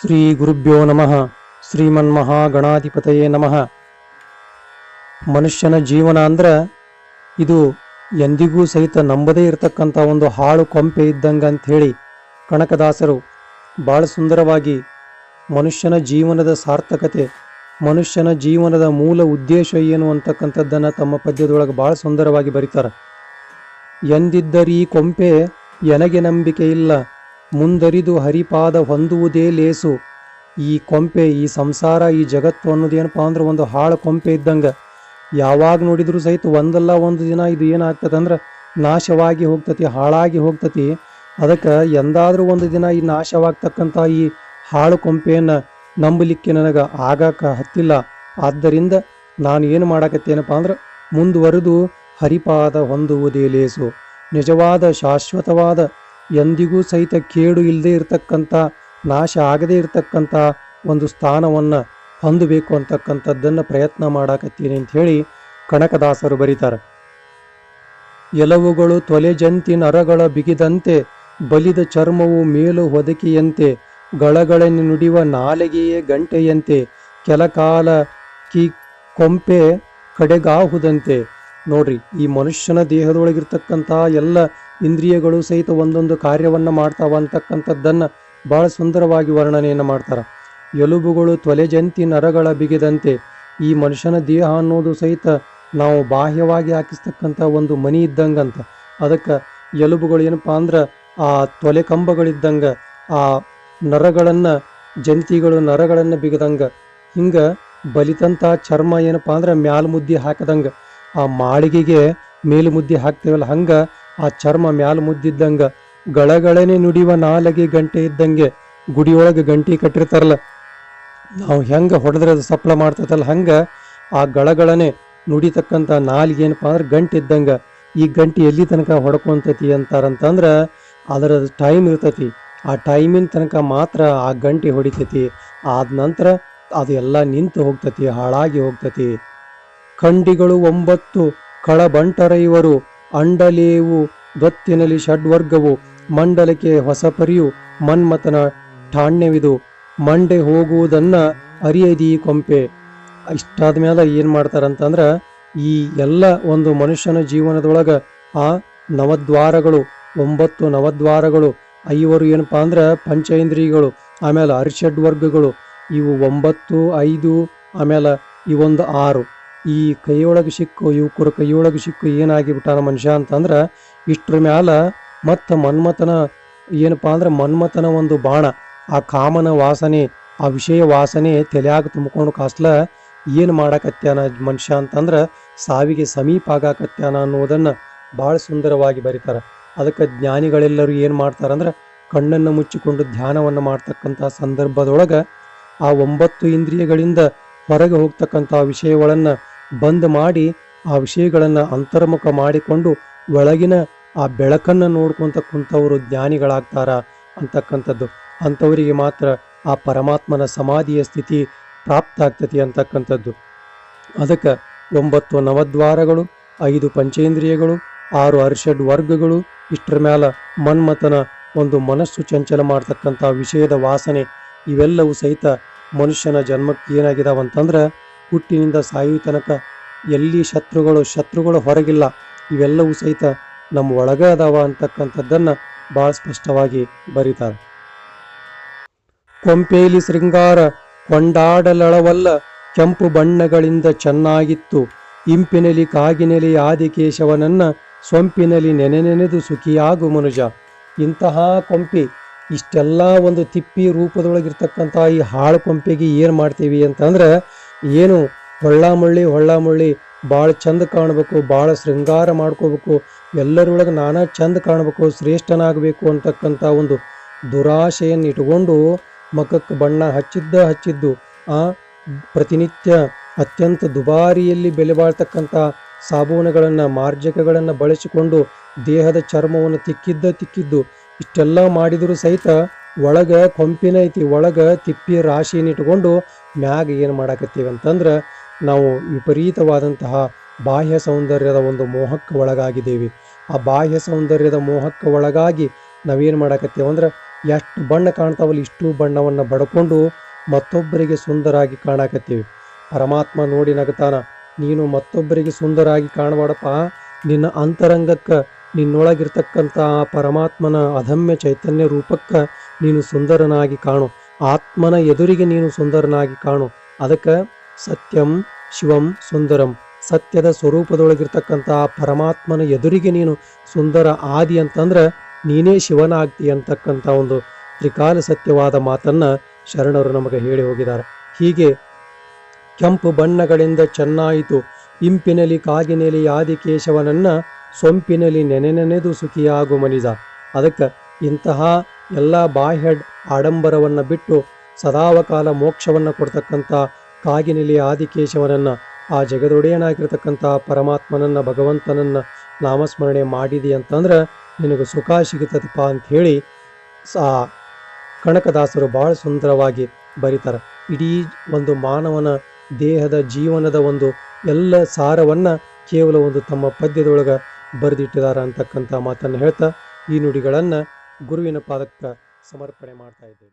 ಶ್ರೀ ಗುರುಭ್ಯೋ ನಮಃ. ಶ್ರೀಮನ್ಮಹಾಗಣಾಧಿಪತಯೇ ನಮಃ. ಮನುಷ್ಯನ ಜೀವನ ಅಂದ್ರೆ ಇದು ಎಂದಿಗೂ ಸಹಿತ ನಂಬದೇ ಇರತಕ್ಕಂಥ ಒಂದು ಹಾಳು ಕೊಂಪೆ ಇದ್ದಂಗೆ ಹೇಳಿ ಕನಕದಾಸರು ಭಾಳ ಸುಂದರವಾಗಿ ಮನುಷ್ಯನ ಜೀವನದ ಸಾರ್ಥಕತೆ, ಮನುಷ್ಯನ ಜೀವನದ ಮೂಲ ಉದ್ದೇಶ ಏನು ಅಂತಕ್ಕಂಥದ್ದನ್ನು ತಮ್ಮ ಪದ್ಯದೊಳಗೆ ಭಾಳ ಸುಂದರವಾಗಿ ಬರೀತಾರೆ. ಎಂದಿದ್ದರೀ ಕೊಂಪೆ ಎನಗೆ ನಂಬಿಕೆ ಇಲ್ಲ ಮುಂದರಿದು ಹರಿಪಾದ ಹೊಂದುವುದೇ ಲೇಸು. ಈ ಕೊಂಪೆ, ಈ ಸಂಸಾರ, ಈ ಜಗತ್ತು ಅನ್ನೋದೇನಪ್ಪ ಅಂದ್ರೆ ಒಂದು ಹಾಳು ಕೊಂಪೆ ಇದ್ದಂಗೆ. ಯಾವಾಗ ನೋಡಿದರೂ ಸಹಿತ ಒಂದಲ್ಲ ಒಂದು ದಿನ ಇದು ಏನಾಗ್ತದೆ ಅಂದ್ರೆ ನಾಶವಾಗಿ ಹೋಗ್ತತಿ, ಹಾಳಾಗಿ ಹೋಗ್ತತಿ. ಅದಕ್ಕೆ ಎಂದಾದರೂ ಒಂದು ದಿನ ಈ ನಾಶವಾಗ್ತಕ್ಕಂಥ ಈ ಹಾಳು ಕೊಂಪೆಯನ್ನು ನಂಬಲಿಕ್ಕೆ ನನಗೆ ಆಗಾಕ ಹತ್ತಿಲ್ಲ. ಆದ್ದರಿಂದ ನಾನು ಏನು ಮಾಡಕತ್ತೇನಪ್ಪ ಅಂದ್ರೆ ಮುಂದುವರೆದು ಹರಿಪಾದ ಹೊಂದುವುದೇ ಲೇಸು. ನಿಜವಾದ ಶಾಶ್ವತವಾದ ಎಂದಿಗೂ ಸಹಿತ ಕೇಡು ಇಲ್ಲದೆ ಇರತಕ್ಕಂಥ, ನಾಶ ಆಗದೇ ಇರತಕ್ಕಂಥ ಒಂದು ಸ್ಥಾನವನ್ನು ಹೊಂದಬೇಕು ಅಂತಕ್ಕಂಥದ್ದನ್ನು ಪ್ರಯತ್ನ ಮಾಡಾಕತ್ತೀನಿ ಅಂತ ಹೇಳಿ ಕನಕದಾಸರು ಬರೀತಾರೆ. ಎಲವುಗಳು ತೊಲೆಜಂತಿ ನರಗಳ ಬಿಗಿದಂತೆ, ಬಲಿದ ಚರ್ಮವು ಮೇಲು ಹೊದಕಿಯಂತೆ ಗಳಗಳನ್ನು ನುಡಿಯುವ ನಾಲಿಗೆಯೇ ಗಂಟೆಯಂತೆ, ಕೆಲಕಾಲ ಕಿ ಕೊಂಪೆ ಕಡೆಗಾಹುದಂತೆ. ನೋಡ್ರಿ, ಈ ಮನುಷ್ಯನ ದೇಹದೊಳಗಿರ್ತಕ್ಕಂಥ ಎಲ್ಲ ಇಂದ್ರಿಯಗಳು ಸಹಿತ ಒಂದೊಂದು ಕಾರ್ಯವನ್ನು ಮಾಡ್ತಾವ ಅಂತಕ್ಕಂಥದ್ದನ್ನು ಬಹಳ ಸುಂದರವಾಗಿ ವರ್ಣನೆಯನ್ನು ಮಾಡ್ತಾರೆ. ಎಲುಬುಗಳು ತೊಲೆಜಂತಿ ನರಗಳ ಬಿಗಿದಂತೆ ಈ ಮನುಷ್ಯನ ದೇಹ ಅನ್ನೋದು ಸಹಿತ ನಾವು ಬಾಹ್ಯವಾಗಿ ಹಾಕಿಸ್ತಕ್ಕಂಥ ಒಂದು ಮನಿ ಇದ್ದಂಗಂತ ಅದಕ್ಕೆ ಎಲುಬುಗಳು ಏನಪ್ಪ ಅಂದ್ರೆ ಆ ತೊಲೆ ಕಂಬಗಳಿದ್ದಂಗೆ, ಆ ನರಗಳನ್ನು, ಜಂತಿಗಳು ನರಗಳನ್ನು ಬಿಗದಂಗೆ. ಹಿಂಗೆ ಬಲಿತಂಥ ಚರ್ಮ ಏನಪ್ಪ ಅಂದ್ರೆ ಮ್ಯಾಲ್ ಮುದ್ದೆ ಹಾಕದಂಗೆ. ಆ ಮಾಳಿಗೆಗೆ ಮೇಲು ಮುದ್ದೆ ಹಾಕ್ತೇವಲ್ಲ, ಹಂಗೆ ಆ ಚರ್ಮ ಮ್ಯಾಲ್ ಮುದ್ದಿದ್ದಂಗ ಗಳಗಳನೆ ನುಡಿಯುವ ನಾಲಗೆ ಗಂಟೆ ಇದ್ದಂಗೆ ಗುಡಿಯೊಳಗೆ ಗಂಟಿ ಕಟ್ಟಿರ್ತಾರಲ್ಲ, ನಾವು ಹೆಂಗೆ ಹೊಡೆದ್ರೆ ಅದು ಸಪ್ಲ ಮಾಡ್ತೈತಲ್ಲ, ಹಂಗೆ ಆ ಗಳಗಳನೆ ನುಡಿತಕ್ಕಂಥ ನಾಲಿಗೆ ಏನಪ್ಪ ಅಂದ್ರೆ ಗಂಟೆ ಇದ್ದಂಗೆ ಈ ಗಂಟೆ ಎಲ್ಲಿ ತನಕ ಹೊಡ್ಕೊಂತೈತಿ ಅಂತಾರಂತಂದ್ರೆ ಅದರ ಟೈಮ್ ಇರ್ತೈತಿ. ಆ ಟೈಮಿನ ತನಕ ಮಾತ್ರ ಆ ಗಂಟೆ ಹೊಡಿತೈತಿ. ಆದ ನಂತರ ಅದು ಎಲ್ಲ ನಿಂತು ಹೋಗ್ತತಿ, ಹಾಳಾಗಿ ಹೋಗ್ತತಿ. ಖಂಡಿಗಳು ಒಂಬತ್ತು ಕಳಬಂಟರ ಇವರು, ಅಂಡಲೇವು ದೊತ್ತಿನಲಿ ಷಡ್ವರ್ಗವು ಮಂಡಲಕ್ಕೆ ಹೊಸ ಪರಿಯು ಮನ್ಮಥನ ಠಾಣ್ಯವಿದು. ಮಂಡೆ ಹೋಗುವುದನ್ನ ಅರಿಯದಿ ಕೊಂಪೆ. ಇಷ್ಟಾದ ಮೇಲೆ ಏನು ಮಾಡ್ತಾರಂತಂದ್ರೆ, ಈ ಎಲ್ಲ ಒಂದು ಮನುಷ್ಯನ ಜೀವನದೊಳಗೆ ಆ ನವದ್ವಾರಗಳು, ಒಂಬತ್ತು ನವದ್ವಾರಗಳು, ಐವರು ಏನಪ್ಪಾ ಅಂದ್ರೆ ಪಂಚೇಂದ್ರಿಯಗಳು ಆಮೇಲೆ ಅರಿಷಡ್ ವರ್ಗಗಳು ಇವು ಒಂಬತ್ತು, ಐದು ಆಮೇಲೆ ಇವೊಂದು ಆರು. ಈ ಕೈಯೊಳಗೆ ಸಿಕ್ಕು ಯುವಕರ ಕೈಯೊಳಗೆ ಸಿಕ್ಕು ಏನಾಗಿ ಬಿಟ್ಟಾನ ಮನುಷ್ಯ ಅಂತಂದ್ರೆ ಇಷ್ಟ್ರ ಮ್ಯಾಲ ಮತ್ತು ಮನ್ಮಥನ, ಏನಪ್ಪ ಅಂದ್ರೆ ಮನ್ಮಥನ ಒಂದು ಬಾಣ. ಆ ಕಾಮನ ವಾಸನೆ, ಆ ವಿಷಯ ವಾಸನೆ ತಲೆಯಾಗ ತುಂಬಿಕೊಂಡು ಕಾಸ್ಲ ಏನು ಮಾಡಾಕತ್ಯಾನ ಮನುಷ್ಯ ಅಂತಂದ್ರೆ ಸಾವಿಗೆ ಸಮೀಪ ಆಗಾಕತ್ಯಾನ ಅನ್ನೋದನ್ನು ಭಾಳ ಸುಂದರವಾಗಿ ಬರೀತಾರೆ. ಅದಕ್ಕೆ ಜ್ಞಾನಿಗಳೆಲ್ಲರೂ ಏನು ಮಾಡ್ತಾರಂದ್ರೆ ಕಣ್ಣನ್ನು ಮುಚ್ಚಿಕೊಂಡು ಧ್ಯಾನವನ್ನು ಮಾಡ್ತಕ್ಕಂಥ ಸಂದರ್ಭದೊಳಗೆ ಆ ಒಂಬತ್ತು ಇಂದ್ರಿಯಗಳಿಂದ ಹೊರಗೆ ಹೋಗ್ತಕ್ಕಂಥ ವಿಷಯಗಳನ್ನು ಬಂದ್ ಮಾಡಿ ಆ ವಿಷಯಗಳನ್ನು ಅಂತರ್ಮುಖ ಮಾಡಿಕೊಂಡು ಒಳಗಿನ ಆ ಬೆಳಕನ್ನು ನೋಡ್ಕೊಂತ ಕುಂತವರು ಜ್ಞಾನಿಗಳಾಗ್ತಾರ ಅಂತಕ್ಕಂಥದ್ದು. ಅಂಥವರಿಗೆ ಮಾತ್ರ ಆ ಪರಮಾತ್ಮನ ಸಮಾಧಿಯ ಸ್ಥಿತಿ ಪ್ರಾಪ್ತ ಆಗ್ತತಿ ಅಂತಕ್ಕಂಥದ್ದು. ಅದಕ್ಕೆ ಒಂಬತ್ತು ನವದ್ವಾರಗಳು, ಐದು ಪಂಚೇಂದ್ರಿಯಗಳು, ಆರು ಅರ್ಷಡ್ ವರ್ಗಗಳು, ಇಷ್ಟರ ಮ್ಯಾಲ ಮನ್ಮಥನ ಒಂದು ಮನಸ್ಸು ಚಂಚಲ ಮಾಡ್ತಕ್ಕಂಥ ವಿಷಯದ ವಾಸನೆ ಇವೆಲ್ಲವೂ ಸಹಿತ ಮನುಷ್ಯನ ಜನ್ಮಕ್ಕೆ ಏನಾಗಿದಾವಂತಂದ್ರೆ ಹುಟ್ಟಿನಿಂದ ಸಾಯುವ ತನಕ ಎಲ್ಲಿ ಶತ್ರುಗಳು ಶತ್ರುಗಳು ಹೊರಗಿಲ್ಲ. ಇವೆಲ್ಲವೂ ಸಹಿತ ನಮ್ಮ ಒಳಗ ಅದಾವ ಅಂತಕ್ಕಂಥದ್ದನ್ನು ಭಾಳ ಸ್ಪಷ್ಟವಾಗಿ ಬರೀತಾರೆ. ಕೊಂಪೇಲಿ ಶೃಂಗಾರ ಕೊಂಡಾಡಲಳವಲ್ಲ, ಕೆಂಪು ಬಣ್ಣಗಳಿಂದ ಚೆನ್ನಾಗಿತ್ತು. ಇಂಪಿನಲಿ, ಕಾಗಿನೆಲಿ, ಆದಿಕೇಶವನನ್ನ ಸೊಂಪಿನಲ್ಲಿ ನೆನೆ ನೆನೆದು ಸುಖಿಯಾಗು ಮನುಜ. ಇಂತಹ ಕೊಂಪಿ, ಇಷ್ಟೆಲ್ಲ ಒಂದು ತಿಪ್ಪಿ ರೂಪದೊಳಗಿರ್ತಕ್ಕಂಥ ಈ ಹಾಳು ಕೊಂಪೆಗೆ ಏನು ಮಾಡ್ತೀವಿ ಅಂತಂದ್ರೆ, ಏನು ಹೊಳ್ಳಾಮುಳ್ಳಿ ಹೊಳ್ಳಾಮುಳ್ಳಿ ಹೊಳ್ಳ ಮುಳ್ಳಿ ಭಾಳ ಚಂದ ಕಾಣಬೇಕು ಭಾಳ ಶೃಂಗಾರ ಮಾಡ್ಕೋಬೇಕು, ಎಲ್ಲರೊಳಗೆ ನಾನಾ ಚಂದ ಕಾಣಬೇಕು, ಶ್ರೇಷ್ಠನಾಗಬೇಕು ಅಂತಕ್ಕಂಥ ಒಂದು ದುರಾಶೆಯನ್ನು ಇಟ್ಕೊಂಡು ಮಖಕ್ಕೆ ಬಣ್ಣ ಹಚ್ಚಿದ್ದ ಹಚ್ಚಿದ್ದು, ಆ ಪ್ರತಿನಿತ್ಯ ಅತ್ಯಂತ ದುಬಾರಿಯಲ್ಲಿ ಬೆಲೆ ಬಾಳ್ತಕ್ಕಂಥ ಸಾಬೂನುಗಳನ್ನು, ಮಾರ್ಜಕಗಳನ್ನು ಬಳಸಿಕೊಂಡು ದೇಹದ ಚರ್ಮವನ್ನು ತಿಕ್ಕಿದ್ದ ತಿಕ್ಕಿದ್ದು, ಇಷ್ಟೆಲ್ಲ ಮಾಡಿದರೂ ಸಹಿತ ಒಳಗ ಕೊಂಪಿನ ಐತಿ, ಒಳಗ ತಿಪ್ಪಿ ರಾಶಿನಿಟ್ಕೊಂಡು ಮ್ಯಾಗ ಏನು ಮಾಡಾಕತ್ತೀವಿ ಅಂತಂದ್ರೆ ನಾವು ವಿಪರೀತವಾದಂತಹ ಬಾಹ್ಯ ಸೌಂದರ್ಯದ ಒಂದು ಮೋಹಕ್ಕೆ ಒಳಗಾಗಿದ್ದೇವೆ. ಆ ಬಾಹ್ಯ ಸೌಂದರ್ಯದ ಮೋಹಕ್ಕೆ ಒಳಗಾಗಿ ನಾವೇನು ಮಾಡಕತ್ತೇವೆ ಅಂದ್ರೆ ಎಷ್ಟು ಬಣ್ಣ ಕಾಣ್ತಾವಲ್ಲ ಇಷ್ಟು ಬಣ್ಣವನ್ನು ಬಡ್ಕೊಂಡು ಮತ್ತೊಬ್ಬರಿಗೆ ಸುಂದರಾಗಿ ಕಾಣಾಕತ್ತೇವೆ. ಪರಮಾತ್ಮ ನೋಡಿ ನಗತಾನ, ನೀನು ಮತ್ತೊಬ್ಬರಿಗೆ ಸುಂದರಾಗಿ ಕಾಣಬಾಡಪ್ಪ. ನಿನ್ನ ಅಂತರಂಗಕ್ಕೆ, ನಿನ್ನೊಳಗಿರ್ತಕ್ಕಂಥ ಆ ಪರಮಾತ್ಮನ ಅಧಮ್ಯ ಚೈತನ್ಯ ರೂಪಕ್ಕೆ ನೀನು ಸುಂದರನಾಗಿ ಕಾಣು. ಆತ್ಮನ ಎದುರಿಗೆ ನೀನು ಸುಂದರನಾಗಿ ಕಾಣು. ಅದಕ್ಕೆ ಸತ್ಯಂ ಶಿವಂ ಸುಂದರಂ. ಸತ್ಯದ ಸ್ವರೂಪದೊಳಗಿರ್ತಕ್ಕಂಥ ಪರಮಾತ್ಮನ ಎದುರಿಗೆ ನೀನು ಸುಂದರ ಆದಿ ಅಂತಂದ್ರೆ ನೀನೇ ಶಿವನಾಗ್ತಿ ಅಂತಕ್ಕಂಥ ಒಂದು ತ್ರಿಕಾಲ ಸತ್ಯವಾದ ಮಾತನ್ನ ಶರಣರು ನಮಗೆ ಹೇಳಿ ಹೋಗಿದ್ದಾರೆ. ಹೀಗೆ ಕೆಂಪು ಬಣ್ಣಗಳಿಂದ ಚೆನ್ನಾಯಿತು. ಇಂಪಿನಲಿ ಆದಿ ಕೇಶವನನ್ನ ಸೊಂಪಿನಲ್ಲಿ ನೆನೆ ನೆನೆದು ಸುಖಿಯಾಗು ಮನಿಜ. ಅದಕ್ಕೆ ಇಂತಹ ಎಲ್ಲ ಬಾಹ್ಯ ಆಡಂಬರವನ್ನು ಬಿಟ್ಟು ಸದಾವಕಾಲ ಮೋಕ್ಷವನ್ನು ಕೊಡ್ತಕ್ಕಂಥ ಕಾಗಿನೆಲಿ ಆದಿಕೇಶವನನ್ನ, ಆ ಜಗದೊಡೆಯನಾಗಿರ್ತಕ್ಕಂಥ ಪರಮಾತ್ಮನನ್ನ, ಭಗವಂತನನ್ನ ನಾಮಸ್ಮರಣೆ ಮಾಡಿದಿ ಅಂತಂದ್ರೆ ನಿನಗೆ ಸುಖ ಸಿಗುತ್ತದಪ್ಪ ಅಂತ ಹೇಳಿ ಸಾ ಕನಕದಾಸರು ಬಹಳ ಸುಂದರವಾಗಿ ಬರೀತಾರೆ. ಇಡೀ ಒಂದು ಮಾನವನ ದೇಹದ ಜೀವನದ ಒಂದು ಎಲ್ಲ ಸಾರವನ್ನ ಕೇವಲ ಒಂದು ತಮ್ಮ ಪದ್ಯದೊಳಗೆ ಬರೆದಿಟ್ಟಿದ್ದಾರೆ ಅಂತಕ್ಕಂಥ ಮಾತನ್ನು ಹೇಳ್ತಾ ಈ ನುಡಿಗಳನ್ನು ಗುರುವಿನ ಪಾದಕ್ಕೆ ಸಮರ್ಪಣೆ ಮಾಡ್ತಾ ಇದ್ದೇವೆ